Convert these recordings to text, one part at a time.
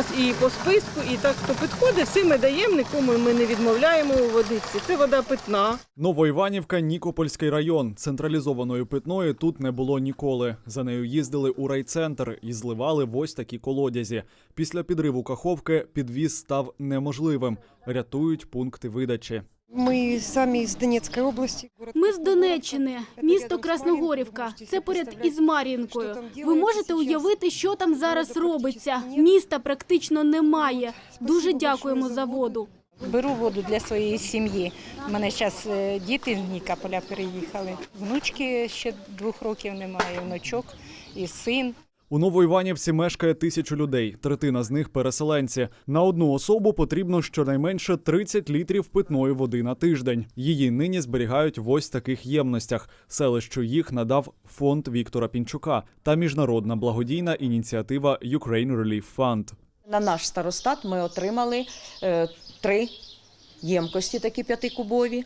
нас і по списку, і так, хто підходить, всі ми даємо, нікому ми не відмовляємо у водиці. Це вода питна. Новоіванівка, Нікопольський район. Централізованої питної тут не було ніколи. За нею їздили у райцентр і зливали в ось такі колодязі. Після підриву каховки підвіз став неможливим. Рятують пункти видачі. Мы сами из Донецкой области. город Ми з Донеччини, місто Красногорівка. Це поряд із Мар'їнкою. Ви можете уявити, що там зараз робиться. Міста практично немає. Дуже дякуємо за за воду. Беру воду для своєї сім'ї. У мене зараз діти з Нікополя переїхали. Внучки ще двох років немає, внучок і син. У Новоіванівці мешкає тисячу людей. Третина з них переселенці. На одну особу потрібно щонайменше 30 літрів питної води на тиждень. Її нині зберігають в ось таких ємностях. Селищу їх надав фонд Віктора Пінчука та міжнародна благодійна ініціатива Ukraine Relief Fund. На наш старостат ми отримали е, три ємкості, такі п'ятикубові,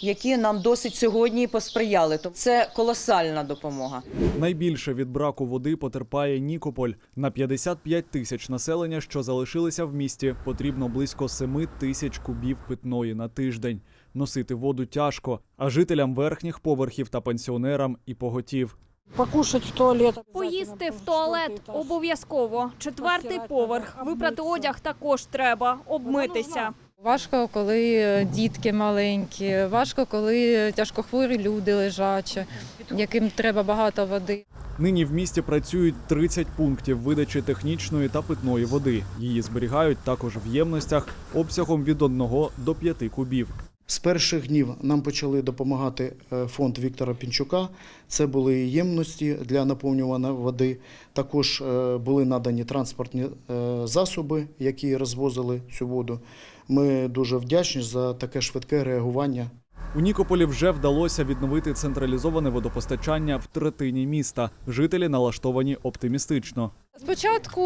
які нам досить сьогодні посприяли. Тобто Це колосальна допомога. Найбільше від браку води потерпає Нікополь. На 55 тисяч населення, що залишилися в місті, потрібно близько 7 тисяч кубів питної на тиждень. Носити воду тяжко, а жителям верхніх поверхів та пенсіонерам і поготів. Покушать в туалет. Поїсти в туалет обов'язково. Четвертий поверх. Випрати одяг також треба. Обмитися. Важко, коли е, дітки маленькі, важко, коли тяжкохворі люди лежачі, яким треба багато води. Нині в місті працюють 30 пунктів видачі технічної та питної води. Її зберігають також в ємностях обсягом від 1 до 5 кубів. З перших днів нам почали допомагати е, фонд Віктора Пінчука. Це були ємності для наповнювання води. Також е, були надані транспортні е, засоби, які розвозили цю воду. Ми дуже вдячні за таке швидке реагування. У Нікополі вже вдалося відновити централізоване водопостачання в третині міста. Жителі налаштовані оптимістично. Спочатку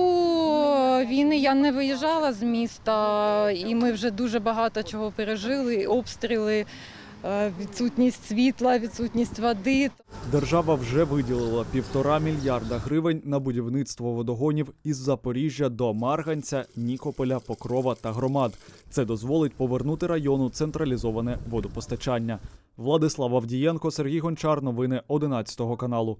війни я не виїжджала з міста, і ми вже дуже багато чого пережили: обстріли, е, відсутність світла, відсутність води. Держава вже виділила півтора мільярда гривень на будівництво водогонів із Запоріжжя до Марганця, Нікополя, Покрова та громад. Це дозволить повернути району централізоване водопостачання. Владислав Авдієнко, Сергій Гончар. Новини 11 каналу.